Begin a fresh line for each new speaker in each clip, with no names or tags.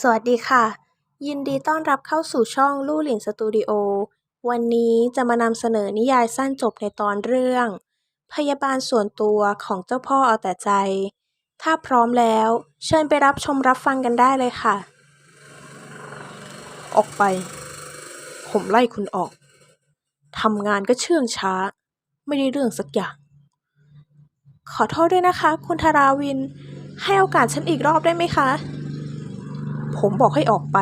สวัสดีค่ะ ยินดีต้อนรับเข้าสู่ช่องลู่หลินสตูดิโอ วันนี้จะมานำเสนอนิยายสั้นจบในตอนเรื่อง พยาบาลส่วนตัวของเจ้าพ่อเอาแต่ใจ ถ้าพร้อมแล้ว เชิญไปรับชมรับฟังกันได้เลยค่ะ
ออกไป ผมไล่คุณออกทำงานก็เชื่องช้า ไม่ได้เรื่องสักอย่าง
ขอโทษด้วยนะคะ คุณธาราวิน ให้โอกาสฉันอีกรอบได้ไหมคะ
ผมบอกให้ออกไป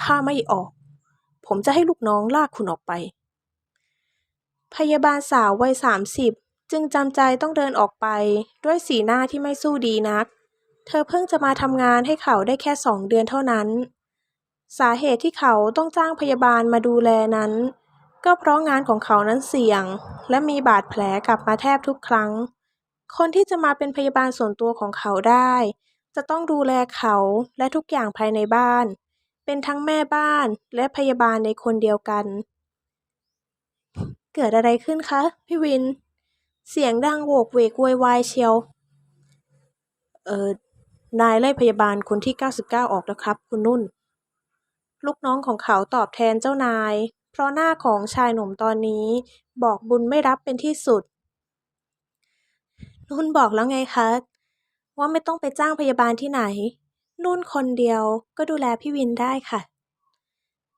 ถ้าไม่ออก ผมจะให้ลูกน้องลากคุณออกไป
พยาบาลสาววัยสามสิบจึงจำใจต้องเดินออกไปด้วยสีหน้าที่ไม่สู้ดีนัก เธอเพิ่งจะมาทำงานให้เขาได้แค่สองเดือนเท่านั้น สาเหตุที่เขาต้องจ้างพยาบาลมาดูแลนั้น ก็เพราะงานของเขานั้นเสี่ยง และมีบาดแผลกลับมาแทบทุกครั้ง คนที่จะมาเป็นพยาบาลส่วนตัวของเขาได้ จะต้องดูแลเขาและทุกอย่างภายในบ้าน เป็นทั้งแม่บ้านและพยาบาลในคนเดียวกัน เกิดอะไรขึ้นคะ พี่วิน เสียงดังโวกเวกวยวายเชียว
เออนายไล่พยาบาลคนที่ 99 ออกแล้วครับ คุณนุ่น
ลูกน้องของเขาตอบแทนเจ้านาย เพราะหน้าของชายหนุ่มตอนนี้ บอกบุญไม่รับเป็นที่สุด นุ่นบอกแล้วไงคะ ว่าไม่ต้องไปจ้างพยาบาลที่ไหน นุ่นคนเดียวก็ดูแลพี่วินได้ค่ะ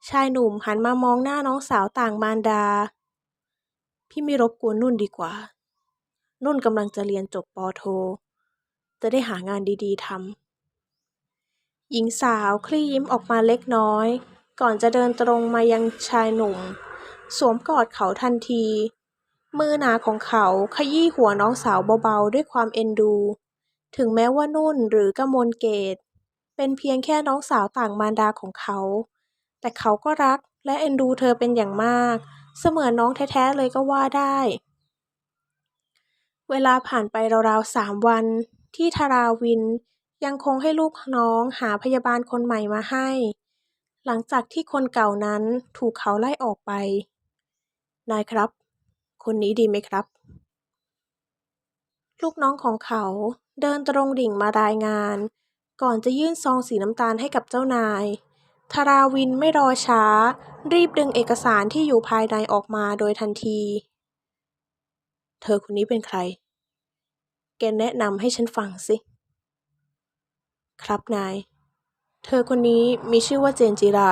ชายหนุ่มหันมามองหน้าน้องสาวต่างมารดา
พี่ไม่รบกวนนุ่นดีกว่า นุ่นกำลังจะเรียนจบปอโท จะได้หางานดีๆทำ
หญิงสาวคลี่ยิ้มออกมาเล็กน้อย ก่อนจะเดินตรงมายังชายหนุ่ม สวมกอดเขาทันที มือหนาของเขาขยี้หัวน้องสาวเบาๆด้วยความเอ็นดู ถึงแม้ว่านุ่นหรือกมลเกต เป็นเพียงแค่น้องสาวต่างมารดาของเขา แต่เขาก็รักและเอ็นดูเธอเป็นอย่างมาก เสมือนน้องแท้ๆเลยก็ว่าได้ เวลาผ่านไปราวๆสามวัน ที่ทาราวินยังคงให้ลูกน้องหาพยาบาลคนใหม่มาให้ หลังจากที่คนเก่านั้นถูกเขาไล่ออกไป
นายครับ คนนี้ดีไหมครับ
ลูกน้องของเขา เดินตรงดิ่งมารายงาน ก่อนจะยื่นซองสีน้ำตาลให้กับเจ้านาย ทราวินไม่รอช้า รีบดึงเอกสารที่อยู่ภายในออกมาโดยทันที
เธอคนนี้เป็นใคร แกแนะนำให้ฉันฟังสิ ครับนาย เธอคนนี้มีชื่อว่าเจนจิรา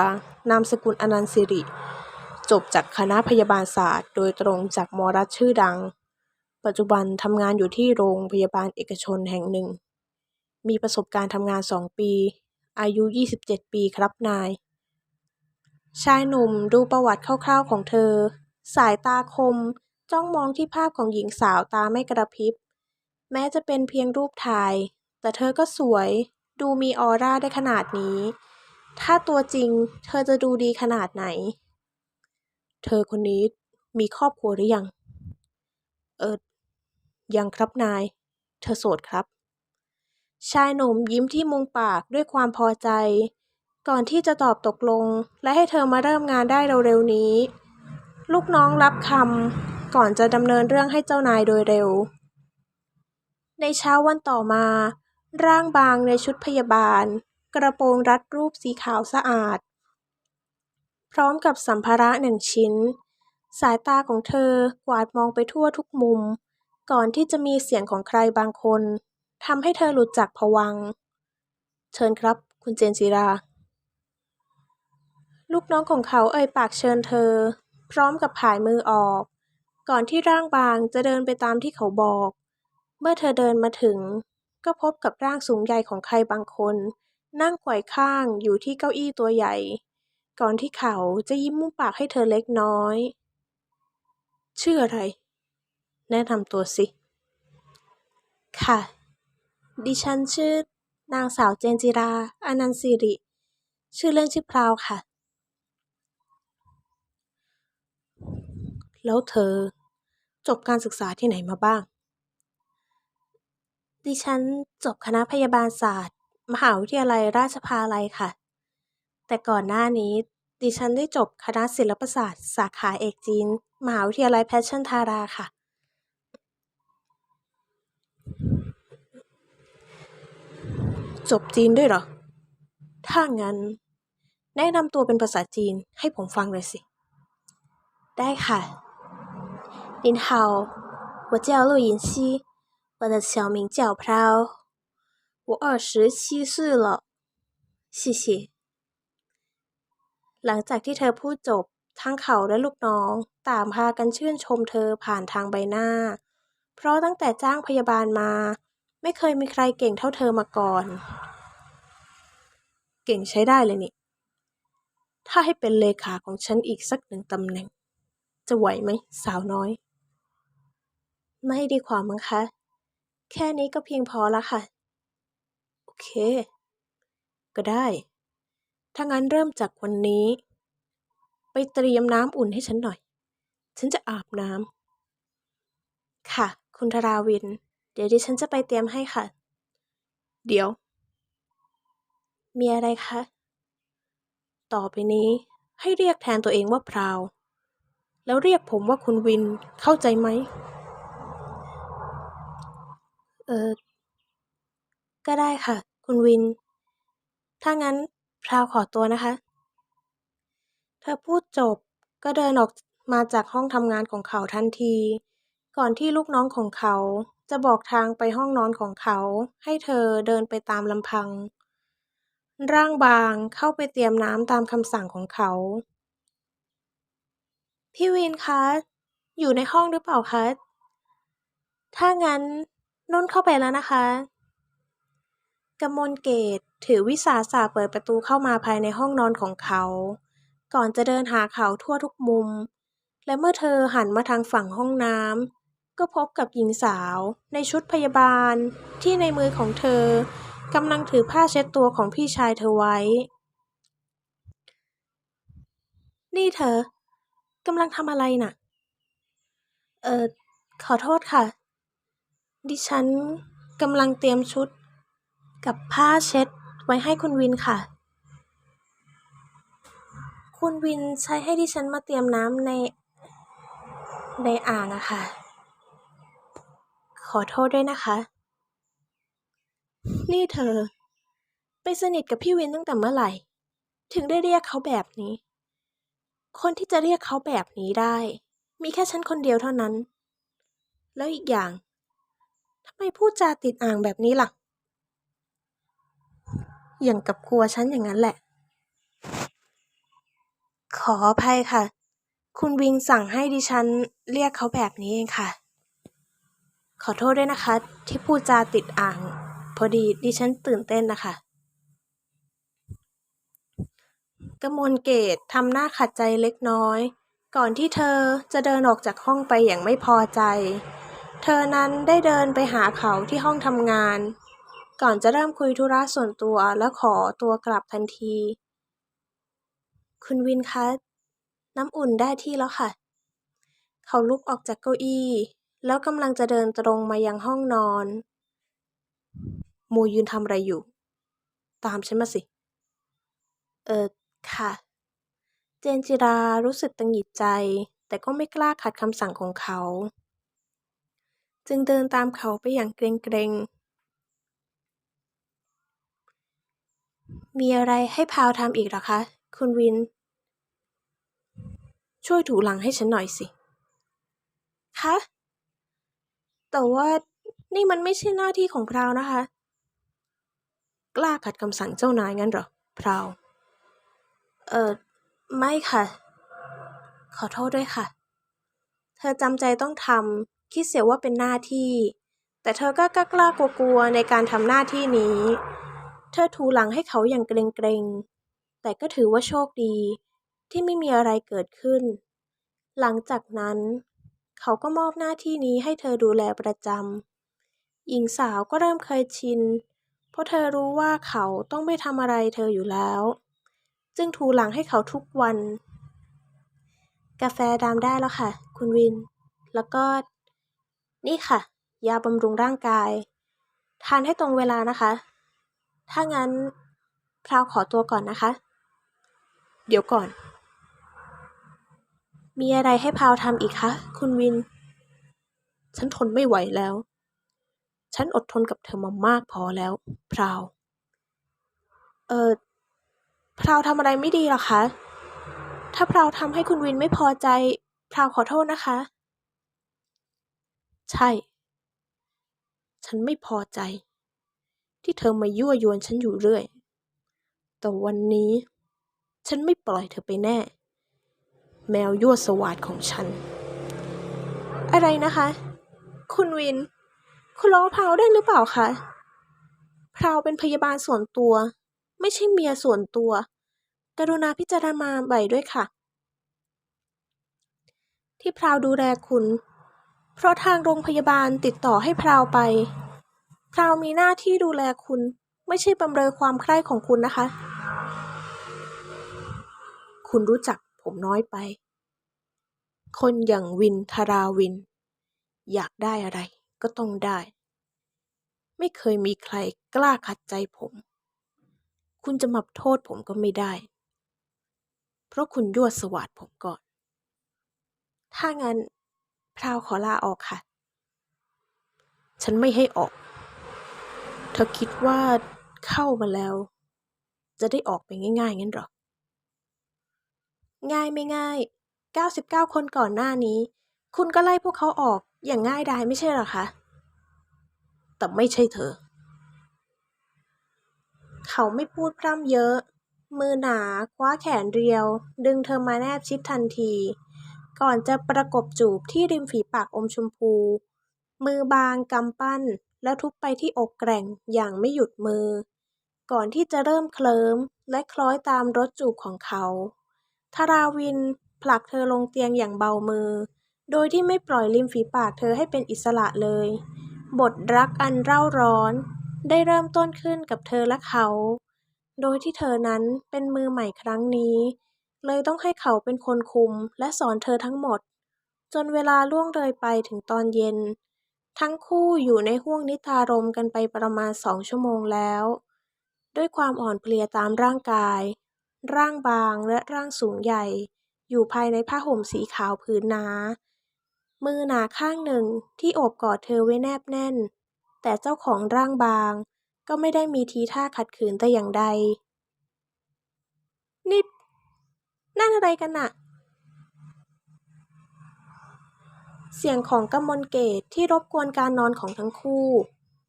นามสกุลอนันต์สิริ จบจากคณะพยาบาลศาสตร์ โดยตรงจากมอรัฐชื่อดัง ปัจจุบันทำงานอยู่ที่โรงพยาบาลเอกชนแห่งหนึ่ง มีประสบการณ์ทำงาน 2 ปี อายุ 27 ปีครับนาย
ชายหนุ่มดูประวัติคร่าวๆของเธอ สายตาคมจ้องมองที่ภาพของหญิงสาวตาไม่กระพริบ แม้จะเป็นเพียงรูปถ่าย แต่เธอก็สวย ดูมีออร่าได้ขนาดนี้ ถ้าตัวจริง เธอจะดูดีขนาดไหน
เธอคนนี้มีครอบครัวหรือยัง เออ ยังครับนาย เธอโสดครับ
ชายหนุ่มยิ้มที่มุมปากด้วยความพอใจ ก่อนที่จะตอบตกลง และให้เธอมาเริ่มงานได้เร็วๆนี้ ลูกน้องรับคำก่อนจะดำเนินเรื่องให้เจ้านายโดยเร็ว ในเช้าวันต่อมา ร่างบางในชุดพยาบาล กระโปรงรัดรูปสีขาวสะอาด พร้อมกับสัมภาระหนึ่งชิ้นสายตาของเธอกวาดมองไปทั่วทุกมุม ก่อนที่จะมีเสียงของใครบางคนทำให้เธอหลุดจากผวัง
เชิญครับ คุณเจนจิรา
ลูกน้องของเขาเอ่ยปากเชิญเธอ พร้อมกับผายมือออก ก่อนที่ร่างบางจะเดินไปตามที่เขาบอก เมื่อเธอเดินมาถึง ก็พบกับร่างสูงใหญ่ของใครบางคน นั่งไขว่ข้างอยู่ที่เก้าอี้ตัวใหญ่ ก่อนที่เขาจะยิ้มมุมปากให้เธอเล็กน้อย
ชื่ออะไร แนะนำตัวสิ
ค่ะ ดิฉันชื่อนางสาวเจนจิรา อนันต์สิริ ชื่อเล่นชื่อพราวค่ะ
แล้วเธอจบการศึกษาที่ไหนมาบ้าง
ดิฉันจบคณะพยาบาลศาสตร์ มหาวิทยาลัยราชภาลัยค่ะ แต่ก่อนหน้านี้ดิฉันได้จบคณะศิลปศาสตร์ สาขาเอกจีน มหาวิทยาลัยแพชชั่นทาราค่ะ
จบจีนด้วยเหรอ ถ้างั้น แนะนำตัวเป็นภาษาจีนให้ผมฟังหน่อยสิ
ได้ค่ะ您好我叫陆银熙我的小名叫飘我二十七岁了谢谢
หลังจากที่เธอพูดจบ ทั้งเขาและลูกน้องต่างพากันชื่นชมเธอผ่านทางใบหน้า เพราะตั้งแต่จ้างพยาบาลมา ไม่เคยมีใครเก่งเท่าเธอมาก่อน เก่งใช้ได้เลยนี่ ถ้าให้เป็นเลขาของฉันอีกสักหนึ่งตำแหน่ง จะไหวไหมสาวน้อย
ไม่ดีกว่ามั้งคะ แค่นี้ก็เพียงพอละค่ะ
โอเค ก็ได้ ถ้างั้นเริ่มจากวันนี้ ไปเตรียมน้ำอุ่นให้ฉันหน่อย ฉันจะอาบน้ำ
ค่ะ คุณธราวิน เดี๋ยวดิฉันจะไปเตรียมให้ค่ะ
เดี๋ยว
มีอะไรคะ
ต่อไปนี้ให้เรียกแทนตัวเองว่าพราว แล้วเรียกผมว่าคุณวิน เข้าใจไหม
เออ ก็ได้ค่ะ คุณวิน ถ้างั้นพราวขอตัวนะคะ
เธอพูดจบก็เดินออกมาจากห้องทำงานของเขาทันที ก่อนที่ลูกน้องของเขา จะบอกทางไปห้องนอนของเขา ให้เธอเดินไปตามลำพัง ร่างบางเข้าไปเตรียมน้ำตามคำสั่งของเขา
พี่วินคะ อยู่ในห้องหรือเปล่าคะ ถ้างั้นนุ่นเข้าไปแล้วนะคะ
กมลเกตถือวิสาสะเปิดประตูเข้ามาภายในห้องนอนของเขา ก่อนจะเดินหาเขาทั่วทุกมุม และเมื่อเธอหันมาทางฝั่งห้องน้ำ ก็พบกับหญิงสาวในชุดพยาบาลที่ในมือของเธอกำลังถือผ้าเช็ดตัวของพี่ชายเธอไว้ นี่เธอกำลังทำอะไรน่ะ
เออขอโทษค่ะ ดิฉันกำลังเตรียมชุดกับผ้าเช็ดไว้ให้คุณวินค่ะ คุณวินใช้ให้ดิฉันมาเตรียมน้ำในในอ่างอะค่ะ ขอโทษด้วยนะคะ
นี่เธอ ไปสนิทกับพี่วินตั้งแต่เมื่อไหร่ ถึงได้เรียกเขาแบบนี้ คนที่จะเรียกเขาแบบนี้ได้ มีแค่ฉันคนเดียวเท่านั้น แล้วอีกอย่างทำไมพูดจาติดอ่างแบบนี้ล่ะ อย่างกับครัวฉันอย่างนั้นแหละ
ขออภัยค่ะ คุณวินสั่งให้ดิฉันเรียกเขาแบบนี้เองค่ะ
ขอโทษด้วยนะคะ ที่พูดจาติดอ่าง พอดีดิฉันตื่นเต้นนะคะกมลเกตทำหน้าขัดใจเล็กน้อย ก่อนที่เธอจะเดินออกจากห้องไปอย่างไม่พอใจ เธอนั้นได้เดินไปหาเขาที่ห้องทำงาน ก่อนจะเริ่มคุยธุระส่วนตัวและขอตัวกลับทันที
คุณวินคะ น้ำอุ่นได้ที่แล้วค่ะ
เขาลุกออกจากเก้าอี้ แล้วกำลังจะเดินตรงมายังห้องนอนโมยืนทำอะไรอยู่ ตามฉันมาสิ
เออ ค่ะ
เจนจิรารู้สึกตังหิดใจ แต่ก็ไม่กล้าขัดคำสั่งของเขา จึงเดินตามเขาไปอย่างเกรงๆ
มีอะไรให้พาวทำอีกหรอคะ คุณวิน
ช่วยถูหลังให้ฉันหน่อยสิ
คะ แต่ว่านี่มันไม่ใช่หน้าที่ของพราวนะคะ
กล้าขัดคำสั่งเจ้านายงั้นเหรอพราว
เออไม่ค่ะ ขอโทษด้วยค่ะ
เธอจำใจต้องทำคิดเสียว่าเป็นหน้าที่ แต่เธอก็กล้ากล้ากลัวๆในการทำหน้าที่นี้ เธอถูหลังให้เขาอย่างเกรงๆ แต่ก็ถือว่าโชคดีที่ไม่มีอะไรเกิดขึ้น หลังจากนั้น เขาก็มอบหน้าที่นี้ให้เธอดูแลประจำหญิงสาวก็เริ่มเคยชิน เพราะเธอรู้ว่าเขาต้องไม่ทำอะไรเธออยู่แล้ว จึงถูหลังให้เขาทุกวัน
กาแฟดำได้แล้วค่ะ คุณวิน แล้วก็ นี่ค่ะ ยาบำรุงร่างกาย ทานให้ตรงเวลานะคะ ถ้างั้นพราวขอตัวก่อนนะคะ
เดี๋ยวก่อน
มีอะไรให้พราวทำอีกคะ คุณวิน
ฉันทนไม่ไหวแล้ว ฉันอดทนกับเธอมามากพอแล้ว พราว
เออราวทำอะไรไม่ดีหรอคะ ถ้าพราวทำให้คุณวินไม่พอใจ พราวขอโทษนะคะ
ใช่ ฉันไม่พอใจ ที่เธอมายั่วยวนฉันอยู่เรื่อย แต่วันนี้ ฉันไม่ปล่อยเธอไปแน่ แมวยั่วสวาดของฉัน
อะไรนะคะ คุณวิน คุณล้องพราวได้หรือเปล่าคะพราวเป็นพยาบาลส่วนตัว ไม่ใช่เมียส่วนตัว กรุณาพิจารณาใหม่ด้วยค่ะ ที่พราวดูแลคุณ เพราะทางโรงพยาบาลติดต่อให้พราวไป พราวมีหน้าที่ดูแลคุณไม่ใช่บำเรอความใคร่ของคุณนะคะ
คุณรู้จัก ผมน้อยไป คนอย่างวินทาราวิน อยากได้อะไรก็ต้องได้ ไม่เคยมีใครกล้าขัดใจผม คุณจะมาโทษผมก็ไม่ได้ เพราะคุณยั่วสวาดผมก่อน
ถ้างั้นพราวขอลาออกค่ะ
ฉันไม่ให้ออก เธอคิดว่าเข้ามาแล้ว จะได้ออกไปง่ายๆงั้นหรอ
ง่ายไม่ง่าย 99 คนก่อนหน้านี้ คุณก็ไล่พวกเขาออกอย่างง่ายดายไม่ใช่หรอคะ
แต่ไม่ใช่เธอ
เขาไม่พูดพร่ำเยอะ มือหนาคว้าแขนเรียว ดึงเธอมาแนบชิดทันที ก่อนจะประกบจูบที่ริมฝีปากอมชมพู มือบางกำปั้นแล้วทุบไปที่อกแกร่งอย่างไม่หยุดมือ ก่อนที่จะเริ่มเคลิ้มและคล้อยตามรถจูบของเขา ทราวินผลักเธอลงเตียงอย่างเบามือ โดยที่ไม่ปล่อยริมฝีปากเธอให้เป็นอิสระเลย บทรักอันเร่าร้อน ได้เริ่มต้นขึ้นกับเธอและเขา โดยที่เธอนั้นเป็นมือใหม่ครั้งนี้ เลยต้องให้เขาเป็นคนคุมและสอนเธอทั้งหมด จนเวลาล่วงเลยไปถึงตอนเย็น ทั้งคู่อยู่ในห้วงนิทารมกันไปประมาณสองชั่วโมงแล้ว ด้วยความอ่อนเพลียตามร่างกาย ร่างบางและร่างสูงใหญ่ อยู่ภายในผ้าห่มสีขาวผืนหนา มือหนาข้างหนึ่งที่โอบกอดเธอไว้แนบแน่น แต่เจ้าของร่างบาง ก็ไม่ได้มีทีท่าขัดขืนแต่อย่างใดนิดนั่นอะไรกันน่ะ เสียงของกำมลเกตที่รบกวนการนอนของทั้งคู่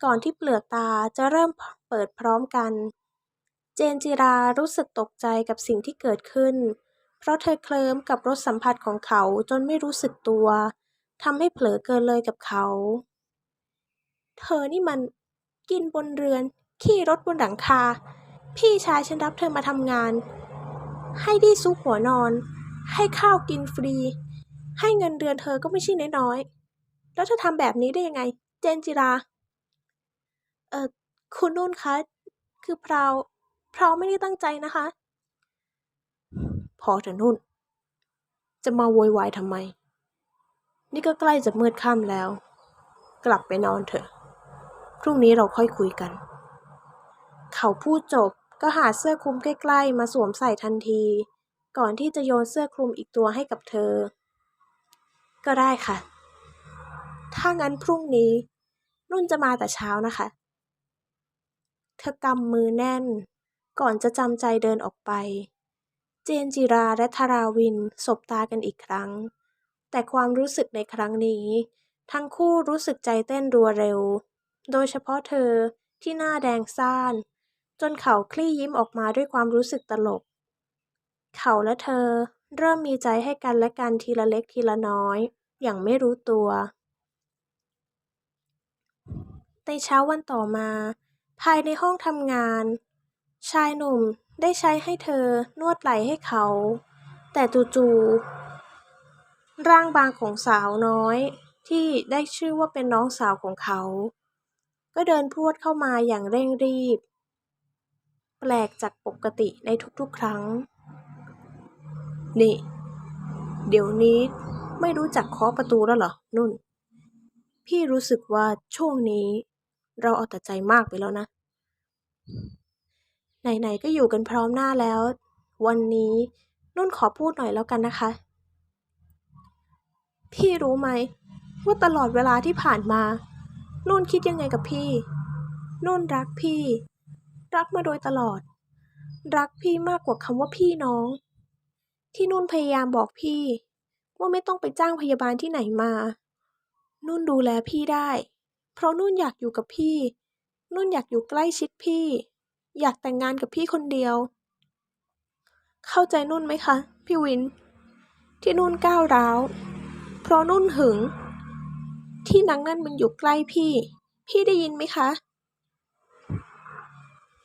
ก่อนที่เปลือกตาจะเริ่มเปิดพร้อมกัน จนจิรารู้สึกตกใจกับสิ่งที่เกิดขึ้น เพราะเธอเคลิ้มกับรสสัมผัสของเขาจนไม่รู้สึกตัวทำให้เผลอเกินเลยกับเขา เธอนี่มันกินบนเรือน ขี่รถบนหลังคา พี่ชายฉันรับเธอมาทำงาน ให้ที่ซุกหัวนอน ให้ข้าวกินฟรี ให้เงินเดือนเธอก็ไม่ใช่น้อยๆ แล้วเธอทำแบบนี้ได้ยังไง เจนจิรา เอ่อคุณนุ่นคะ คือพราว พราวไม่ได้ตั้งใจนะคะ
พอเถอะนุ่น จะมาโวยวายทำไม นี่ก็ใกล้จะมืดค่ำแล้ว กลับไปนอนเถอะ พรุ่งนี้เราค่อยคุยกัน
เขาพูดจบก็หาเสื้อคลุมใกล้ๆ มาสวมใส่ทันที ก่อนที่จะโยนเสื้อคลุมอีกตัวให้กับเธอ ก็ได้ค่ะ ถ้างั้นพรุ่งนี้ นุ่นจะมาแต่เช้านะคะ เธอกำมือแน่น ก่อนจะจำใจเดินออกไป เจนจิราและทาราวินสบตากันอีกครั้ง แต่ความรู้สึกในครั้งนี้ ทั้งคู่รู้สึกใจเต้นรัวเร็ว โดยเฉพาะเธอที่หน้าแดงซ่าน จนเขาคลี่ยิ้มออกมาด้วยความรู้สึกตลก เขาและเธอเริ่มมีใจให้กันและกันทีละเล็กทีละน้อย อย่างไม่รู้ตัว ในเช้าวันต่อมา ภายในห้องทำงาน ชายหนุ่มได้ใช้ให้เธอนวดไหล่ให้เขา แต่จู่ๆร่างบางของสาวน้อยที่ได้ชื่อว่าเป็นน้องสาวของเขา ก็เดินพรวดเข้ามาอย่างเร่งรีบ แปลกจากปกติในทุกๆครั้ง
นี่ เดี๋ยวนี้ไม่รู้จักเคาะประตูแล้วเหรอ นุ่น พี่รู้สึกว่าช่วงนี้เราเอาแต่ใจมากไปแล้วนะ
ไหนๆก็อยู่กันพร้อมหน้าแล้ว วันนี้นุ่นขอพูดหน่อยแล้วกันนะคะ พี่รู้ไหมว่าตลอดเวลาที่ผ่านมา นุ่นคิดยังไงกับพี่ นุ่นรักพี่ รักมาโดยตลอด รักพี่มากกว่าคำว่าพี่น้อง ที่นุ่นพยายามบอกพี่ ว่าไม่ต้องไปจ้างพยาบาลที่ไหนมา นุ่นดูแลพี่ได้ เพราะนุ่นอยากอยู่กับพี่ นุ่นอยากอยู่ใกล้ชิดพี่ อยากแต่งงานกับพี่คนเดียว เข้าใจนุ่นไหมคะ พี่วิน ที่นุ่นก้าวร้าว เพราะนุ่นหึง ที่นางนั่นมันอยู่ใกล้พี่ พี่ได้ยินไหมคะ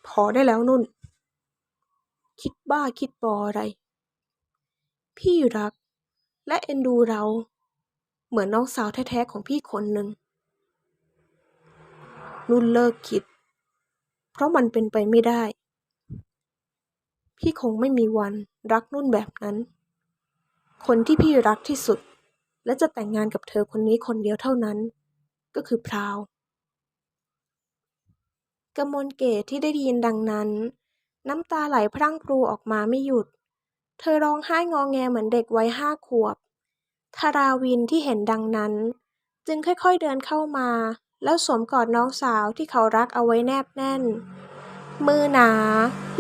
พอได้แล้วนุ่น คิดบ้าคิดบออะไร พี่รัก และเอ็นดูเรา เหมือนน้องสาวแท้ๆของพี่คนหนึ่งนุ่นเลิกคิด เพราะมันเป็นไปไม่ได้ พี่คงไม่มีวันรักนุ่นแบบนั้น คนที่พี่รักที่สุด และจะแต่งงานกับเธอคนนี้คนเดียวเท่านั้น ก็คือพราว
กมลเกตที่ได้ยินดังนั้น น้ำตาไหลพรั่งพรูออกมาไม่หยุด เธอร้องไห้งอแงเหมือนเด็กวัยห้าขวบทาราวินที่เห็นดังนั้น จึงค่อยๆเดินเข้ามา แล้วสวมกอดน้องสาวที่เขารักเอาไว้แนบแน่น มือหนา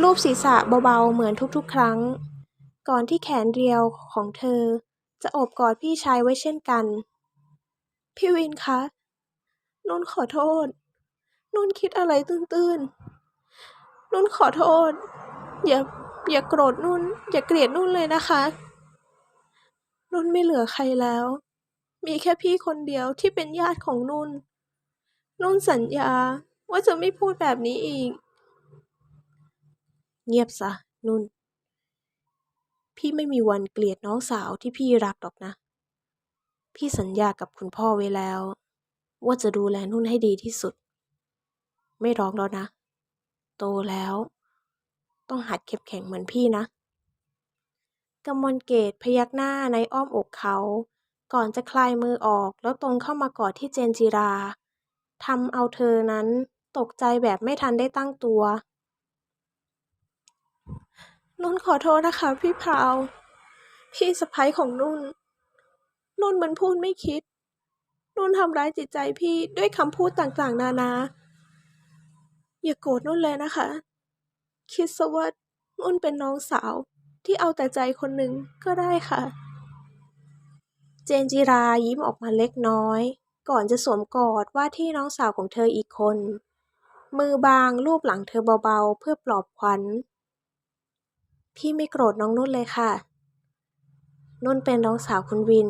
ลูบศีรษะเบาๆเหมือนทุกๆ ครั้ง ก่อนที่แขนเรียวของเธอ จะโอบกอดพี่ชายไว้เช่นกัน พี่วินคะนุ่นขอโทษ นุ่นคิดอะไรตื้นๆ นุ่นขอโทษ อย่าอย่าโกรธนุ่น อย่าเกลียดนุ่นเลยนะคะ นุ่นไม่เหลือใครแล้ว มีแค่พี่คนเดียวที่เป็นญาติของนุ่น นุ่นสัญญาว่าจะไม่พูดแบบนี้อีก
เงียบซะ นุ่น พี่ไม่มีวันเกลียดน้องสาวที่พี่รักหรอกนะ พี่สัญญากับคุณพ่อไว้แล้ว ว่าจะดูแลนุ่นให้ดีที่สุด ไม่ร้องแล้วนะ โตแล้ว ต้องหัดเข้มแข็งเหมือนพี่นะ
กำมลเกตพยักหน้าในอ้อมอกเขา ก่อนจะคลายมือออกแล้วตรงเข้ามากอดที่เจนจิรา ทำเอาเธอนั้นตกใจแบบไม่ทันได้ตั้งตัว นุ่นขอโทษนะคะพี่พราว พี่สะพ้ยของนุ่น นุ่นมันพูดไม่คิด นุ่นทำร้ายจิตใจพี่ด้วยคำพูดต่างๆ นานา อย่าโกรธนุ่นเลยนะคะ คิดซะว่านุ่นเป็นน้องสาวที่เอาแต่ใจคนหนึ่งก็ได้ค่ะ เจนจิรายิ้มออกมาเล็กน้อย ก่อนจะสวมกอดว่าที่น้องสาวของเธออีกคน มือบางลูบหลังเธอเบาๆ เพื่อปลอบขวัญ พี่ไม่โกรธน้องนุ่นเลยค่ะ นุ่นเป็นน้องสาวคุณวิน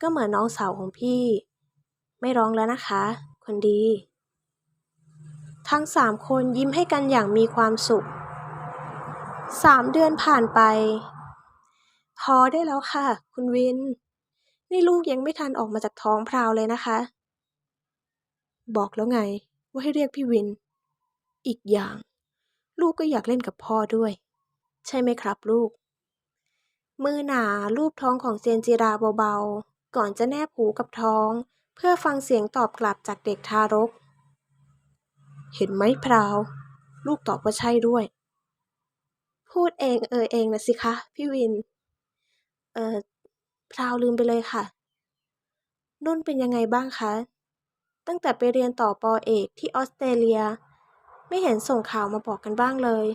ก็เหมือนน้องสาวของพี่ ไม่ร้องแล้วนะคะ คนดี ทั้งสามคนยิ้มให้กันอย่างมีความสุขสามเดือนผ่านไป พอได้แล้วค่ะ คุณวิน นี่ลูกยังไม่ทันออกมาจากท้องพราวเลยนะคะ
บอกแล้วไงว่าให้เรียกพี่วิน อีกอย่าง ลูกก็อยากเล่นกับพ่อด้วย ใช่ไหมครับลูก
มือหนาลูบท้องของเจนจิราเบาๆ ก่อนจะแนบหูกับท้อง เพื่อฟังเสียงตอบกลับจากเด็กทารก
เห็นไหมพราว ลูกตอบว่าใช่ด้วย
พูดเองเออเองนะสิคะ พี่วิน เออ พราวลืมไปเลยค่ะ นุ่นเป็นยังไงบ้างคะ ตั้งแต่ไปเรียนต่อปอเอกที่ออสเตรเลีย ไม่เห็นส่งข่าวมาบอกกันบ้างเลย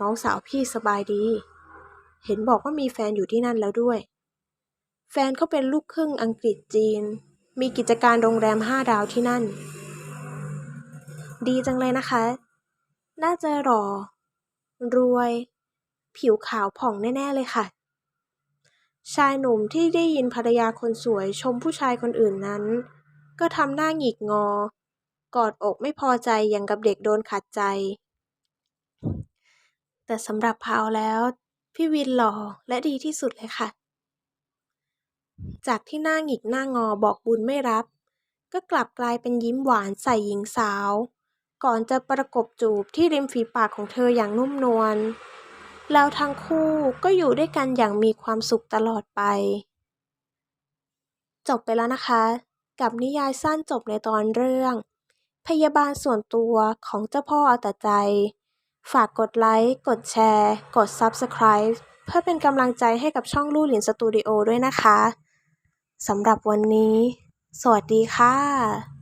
น้องสาวพี่สบายดี เห็นบอกว่ามีแฟนอยู่ที่นั่นแล้วด้วย
แฟนเขาเป็นลูกครึ่งอังกฤษจีน มีกิจการโรงแรมห้าดาวที่นั่น ดีจังเลยนะคะ น่าจะหล่อรวย ผิวขาวผ่องแน่ ๆ เลยค่ะ ชายหนุ่มที่ได้ยินภรรยาคนสวยชมผู้ชายคนอื่นนั้น ก็ทำหน้าหงิกงอ กอดอกไม่พอใจอย่างกับเด็กโดนขัดใจ แต่สำหรับพาวแล้ว พี่วินหล่อและดีที่สุดเลยค่ะ จากที่หน้าหงิกหน้างอบอกบุญไม่รับ ก็กลับกลายเป็นยิ้มหวานใส่หญิงสาว ก่อนจะประกบจูบที่ริมฝีปากของเธออย่างนุ่มนวล แล้วทั้งคู่ก็อยู่ด้วยกันอย่างมีความสุขตลอดไป จบไปแล้วนะคะ กับนิยายสั้นจบในตอนเรื่อง พยาบาลส่วนตัวของเจ้าพ่อเอาแต่ใจ ฝากกดไลค์ กดแชร์ กด Subscribe เพื่อเป็นกำลังใจให้กับช่องลู่หลินสตูดิโอด้วยนะคะสำหรับวันนี้ สวัสดีค่ะ